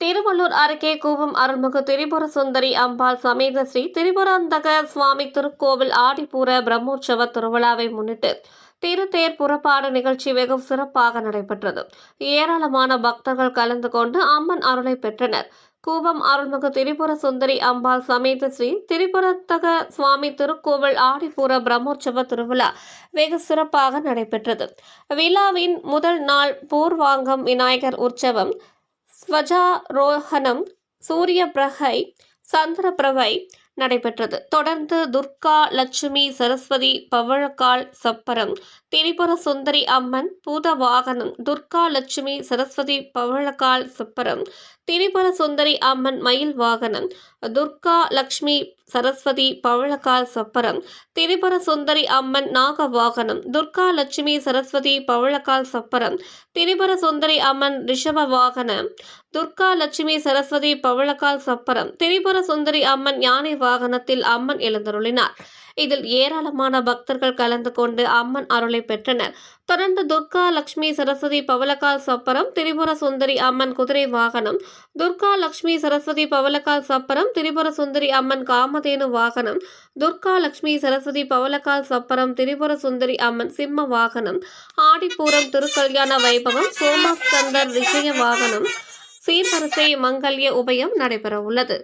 திருவள்ளூர் அருகே கூவம் அருள்மிகு திரிபுர சுந்தரி அம்பாள் சமேத ஸ்ரீ திரிபுராந்தக சுவாமி திருக்கோவில் ஆடிப்பூர பிரம்மோற்சவ திருவிழாவை முன்னிட்டு திருத்தேர் புறப்பாடு நிகழ்ச்சி வெகு சிறப்பாக நடைபெற்றது. ஏராளமான பக்தர்கள் கலந்து கொண்டு அம்மன் அருளை பெற்றனர். கூவம் அருள்மிகு திரிபுர சுந்தரி அம்பாள் சமேத ஸ்ரீ திரிபுரத்தக சுவாமி திருக்கோவில் ஆடிப்பூர பிரம்மோற்சவ திருவிழா வெகு சிறப்பாக நடைபெற்றது. விழாவின் முதல் நாள் பூர்வாங்கம் விநாயகர் உற்சவம் ஸ்வஜாரோகணம் சூரிய பிரகை சந்திர பிரவை நடைபெற்றது. தொடர்ந்து துர்கா லட்சுமி சரஸ்வதி பவழக்கால் சப்பரம் திரிபுர சுந்தரி அம்மன் பூத வாகனம் துர்கா லட்சுமி சரஸ்வதி பவழக்கால் சப்பரம் திரிபுர சுந்தரி அம்மன் மயில் வாகனம் துர்கா லக்ஷ்மி சரஸ்வதி பவளக்கால் சப்பரம் திரிபுர சுந்தரி அம்மன் நாக வாகனம் துர்கா லட்சுமி சரஸ்வதி பவளக்கால் சப்பரம் திரிபுர சுந்தரி அம்மன் ரிஷப வாகனம் துர்கா லட்சுமி சரஸ்வதி பவளக்கால் சப்பரம் திரிபுர சுந்தரி அம்மன் யானை வாகனத்தில் அம்மன் எழுந்தருளினார். இதில் ஏராளமான பக்தர்கள் கலந்து கொண்டு அம்மன் அருளை பெற்றனர். தொடர்ந்து துர்கா லட்சுமி சரஸ்வதி பவளக்கால் சப்பரம் திரிபுர சுந்தரி அம்மன் குதிரை வாகனம் துர்கா லட்சுமி சரஸ்வதி பவளக்கால் சப்பரம் திரிபுர சுந்தரி அம்மன் காமதேனு வாகனம் துர்கா லட்சுமி சரஸ்வதி பவளக்கால் சப்பரம் திரிபுர சுந்தரி அம்மன் சிம்ம வாகனம் ஆடிப்பூரம் திருக்கல்யாண வைபவம் சோமாஸ்கந்தர் விஷய வாகனம் சீர்வரிசை மங்கல்ய உபயம் நடைபெற உள்ளது